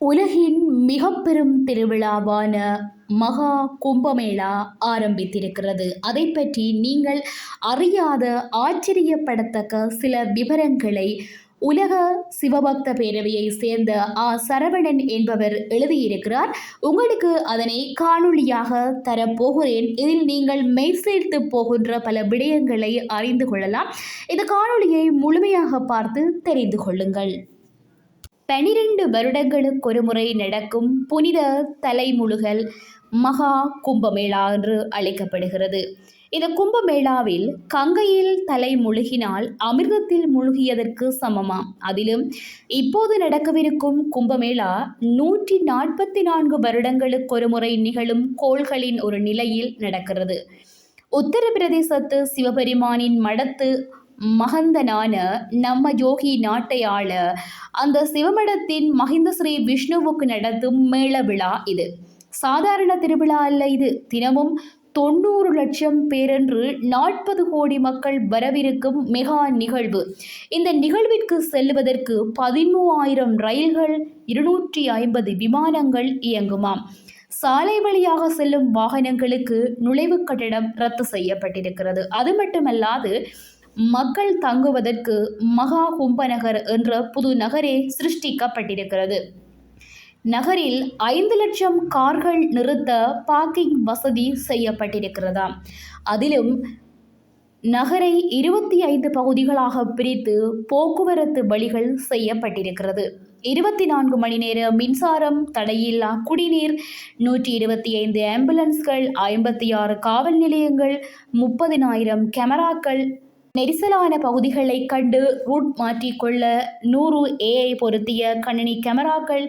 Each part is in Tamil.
உலகின் மிக பெரும் திருவிழாவான மகா கும்பமேளா ஆரம்பித்திருக்கிறது. அதை பற்றி நீங்கள் அறியாத ஆச்சரியப்படத்தக்க சில விவரங்களை உலக சிவபக்த பேரவையை சேர்ந்த ஆ. சரவணன் என்பவர் எழுதியிருக்கிறார். உங்களுக்கு அதனை காணொளியாக தரப்போகிறேன் இதில் நீங்கள் மெய்சேர்த்து போகின்ற பல விடயங்களை அறிந்து கொள்ளலாம். இந்த காணொளியை முழுமையாக பார்த்து தெரிந்து கொள்ளுங்கள். பனிரெண்டு வருடங்களுக்கொரு முறை நடக்கும் புனித தலைமுழுகல் மகா கும்பமேளா என்று அழைக்கப்படுகிறது. இந்த கும்பமேளாவில் கங்கையில் தலை முழுகினால் அமிர்தத்தில் முழுகியதற்கு சமமாம். அதிலும் இப்போது நடக்கவிருக்கும் கும்பமேளா நூற்றி நாற்பத்தி நான்கு வருடங்களுக்கொரு முறை நிகழும் கோள்களின் ஒரு நிலையில் நடக்கிறது. உத்தரப்பிரதேசத்து சிவபெருமானின் மடத்து மகந்தனான நம்ம யோகி நாட்டை ஆள அந்த சிவமடத்தின் மகிந்த ஸ்ரீ விஷ்ணுவுக்கு நடத்தும் மேள விழா இது. சாதாரண திருவிழா அல்ல இது. தினமும் தொண்ணூறு லட்சம் பேரென்று நாற்பது கோடி மக்கள் வரவிருக்கும் மெகா நிகழ்வு. இந்த நிகழ்விற்கு செல்வதற்கு பதிமூவாயிரம் ரயில்கள் இருநூற்றி ஐம்பது விமானங்கள் இயங்குமாம். சாலை வழியாக செல்லும் வாகனங்களுக்கு நுழைவு கட்டணம் ரத்து செய்யப்பட்டிருக்கிறது. அது மட்டுமல்லாது மக்கள் தங்குவதற்கு மகா கும்பநகர் என்ற புது நகரே சிருஷ்டிக்கப்பட்டிருக்கிறது. நகரில் ஐந்து லட்சம் கார்கள் நிறுத்த பார்க்கிங் வசதி செய்யப்பட்டிருக்கிறதாம் அதிலும் நகரை இருபத்தி ஐந்து பகுதிகளாக பிரித்து போக்குவரத்து வழிகள் செய்யப்பட்டிருக்கிறது. இருபத்தி நான்கு மணி நேர மின்சாரம் தடையில்லா குடிநீர் நூற்றி இருபத்தி ஐந்து ஆம்புலன்ஸ்கள் ஐம்பத்தி ஆறு காவல் நிலையங்கள் முப்பதினாயிரம் கேமராக்கள் நெரிசலான பகுதிகளை கண்டு ரூட் மாற்றிக்கொள்ள நூறு ஏஐ பொருத்திய கணினி கேமராக்கள்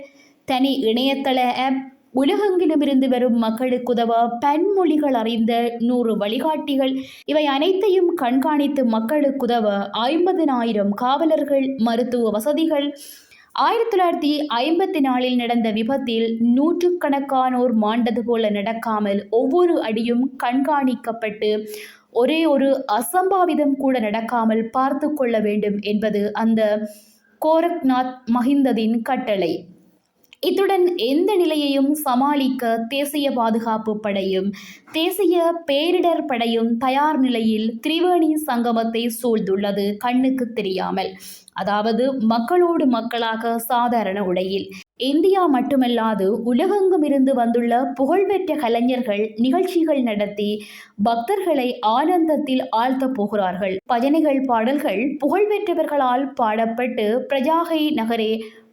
தனி இணையதள ஆப் உலகெங்கிலுமிருந்து வரும் மக்களுக்கு உதவ பன்மொழிகள் அறிந்த நூறு வழிகாட்டிகள். இவை அனைத்தையும் கண்காணித்து மக்களுக்கு உதவ ஐம்பதினாயிரம் காவலர்கள் மருத்துவ வசதிகள். ஆயிரத்தி தொள்ளாயிரத்தி ஐம்பத்தி நாலில் நடந்த விபத்தில் நூற்றுக்கணக்கானோர் மாண்டது போல நடக்காமல் ஒவ்வொரு அடியும் கண்காணிக்கப்பட்டு ஒரே ஒரு அசம்பாவிதம் கூட நடக்காமல் பார்த்து கொள்ள வேண்டும் என்பது அந்த கோரக்நாத் மஹிந்ததின் கட்டளை. இத்துடன் எந்த நிலையையும் சமாளிக்க தேசிய பாதுகாப்பு படையும் தேசிய பேரிடர் படையும் தயார் நிலையில் திரிவேணி சங்கமத்தை சூழ்ந்துள்ளது கண்ணுக்கு தெரியாமல். அதாவது மக்களோடு மக்களாக சாதாரண உடையில். இந்தியா மட்டுமல்லாது உலகெங்கும் இருந்து வந்துள்ள புகழ்பெற்ற கலைஞர்கள் நிகழ்ச்சிகள் நடத்தி பக்தர்களை ஆனந்தத்தில் ஆழ்த்தப் போகிறார்கள். பஜனைகள் பாடல்கள் புகழ்பெற்றவர்களால் பாடப்பட்டு பிரஜாகை நகரே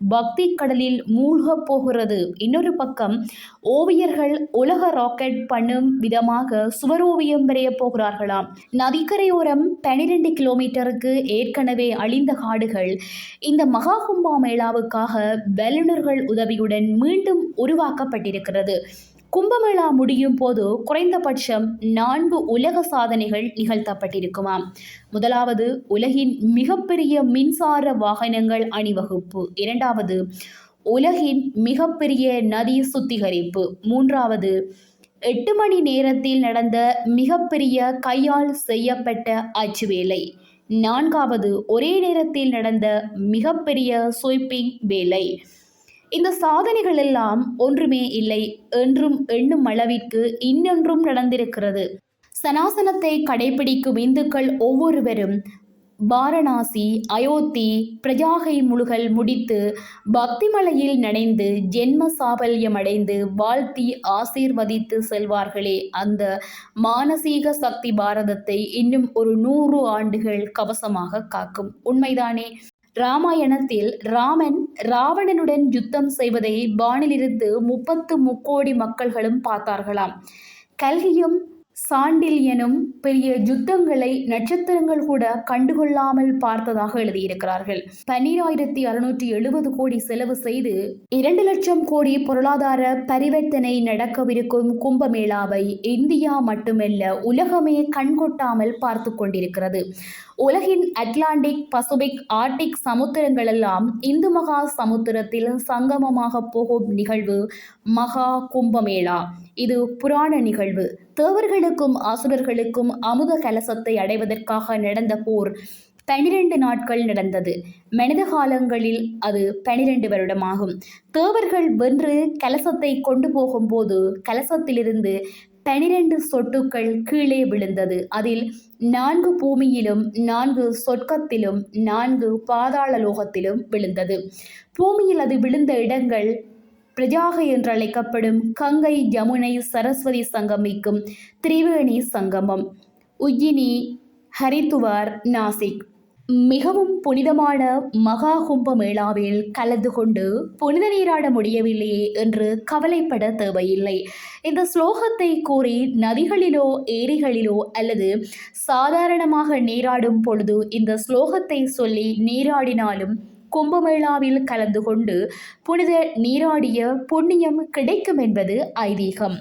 பக்தி கடலில் மூழ்கப் போகிறது. இன்னொரு பக்கம் ஓவியர்கள் உலக ராக்கெட் பண்ணும் விதமாக சுவரோவியம் வரைய போகிறார்களாம். நதிக்கரையோரம் பனிரெண்டு கிலோமீட்டருக்கு ஏற்கனவே அழிந்த காடுகள் இந்த மகா கும்பா மேளாவுக்காக வல்லுநர்கள் உதவியுடன் மீண்டும் உருவாக்கப்பட்டிருக்கிறது. கும்பமேளா முடியும் போது குறைந்தபட்சம் நான்கு உலக சாதனைகள் நிகழ்த்தப்பட்டிருக்குமாம். முதலாவது உலகின் மிகப்பெரிய மின்சார வாகனங்கள் அணிவகுப்பு. இரண்டாவது உலகின் மிகப்பெரிய நதி சுத்திகரிப்பு. மூன்றாவது எட்டு மணி நேரத்தில் நடந்த மிகப்பெரிய கையால் செய்யப்பட்ட அச்சுவேலை. நான்காவது ஒரே நேரத்தில் நடந்த மிகப்பெரிய ஸ்வீப்பிங் வேலை. இந்த சாதனைகள் எல்லாம் ஒன்றுமே இல்லை. என்றும் எண்ணும் அளவிற்கு இன்னொன்றும் நடந்திருக்கிறது. சனாசனத்தை கடைபிடிக்கும் இந்துக்கள் ஒவ்வொருவரும் வாரணாசி அயோத்தி பிரஜாகை முழுகல் முடித்து பக்திமலையில் நனைந்து ஜென்ம சாபல்யம் அடைந்து வாழ்த்தி ஆசீர்வதித்து செல்வார்களே. அந்த மானசீக சக்தி பாரதத்தை இன்னும் ஒரு நூறு ஆண்டுகள் கவசமாக காக்கும். உண்மைதானே? ராமாயணத்தில் ராமன் ராவணனுடன் யுத்தம் செய்வதை வானிலிருந்து முப்பத்து முக்கோடி மக்கள்களும் பார்த்தார்களாம். கல்கியும் சாண்டில் எனும் பெரிய யுத்தங்களை நட்சத்திரங்கள் கூட கண்டுகொள்ளாமல் பார்த்ததாக எழுதியிருக்கிறார்கள். பன்னிராயிரத்தி அறுநூற்றி எழுபது கோடி செலவு செய்து இரண்டு லட்சம் கோடி பொருளாதார பரிவர்த்தனை நடக்கவிருக்கும் கும்பமேளாவை இந்தியா மட்டுமல்ல உலகமே கண்கொட்டாமல் பார்த்து கொண்டிருக்கிறது. உலகின் அட்லாண்டிக் பசுபிக் ஆர்டிக் சமுத்திரங்களெல்லாம் இந்து மகா சமுத்திரத்தில் சங்கமமாக போகும் நிகழ்வு மகா கும்பமேளா. இது புராண நிகழ்வு. தேவர்கள் தேவர்களுக்கும் அசுரர்களுக்கும் அமுத கலசத்தை அடைவதற்காக நடந்த போர் பனிரெண்டு நாட்கள் நடந்தது. மனித காலங்களில் அது பனிரெண்டு வருடமாகும். தேவர்கள் வென்று கலசத்தை கொண்டு போகும்போது கலசத்திலிருந்து பனிரெண்டு சொட்டுக்கள் கீழே விழுந்தது. அதில் நான்கு பூமியிலும் நான்கு சொர்க்கத்திலும் நான்கு பாதாள லோகத்திலும் விழுந்தது. பூமியில் அது விழுந்த இடங்கள் பிரஜாகை என்று அழைக்கப்படும் கங்கை யமுனை சரஸ்வதி சங்கமிக்கும் திரிவேணி சங்கமம். உஜ்ஜினி ஹரித்துவார் நாசிக். மிகவும் புனிதமான மகா கும்ப மேளாவில் கலந்து கொண்டு புனித நீராட முடியவில்லையே என்று கவலைப்பட தேவையில்லை. இந்த ஸ்லோகத்தை கூறி நதிகளிலோ ஏரிகளிலோ அல்லது சாதாரணமாக நீராடும் பொழுது இந்த ஸ்லோகத்தை சொல்லி நீராடினாலும் கும்பமேளாவில் கலந்து கொண்டு புனித நீராடிய புண்ணியம் கிடைக்கும் என்பது ஐதீகம்.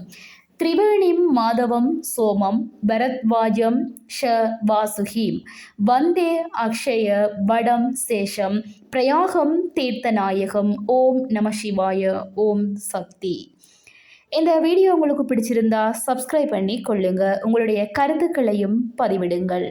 திரிவேணிம் மாதவம் சோமம் பரத்வாஜம் ஷ வாசுகீம். வந்தே அக்ஷய வடம் சேஷம். பிரயாகம் தீர்த்தநாயகம். ஓம் நம சிவாய. ஓம் சக்தி. இந்த வீடியோ உங்களுக்கு பிடிச்சிருந்தா சப்ஸ்கிரைப் பண்ணி கொள்ளுங்கள் உங்களுடைய கருத்துக்களையும் பதிவிடுங்கள்.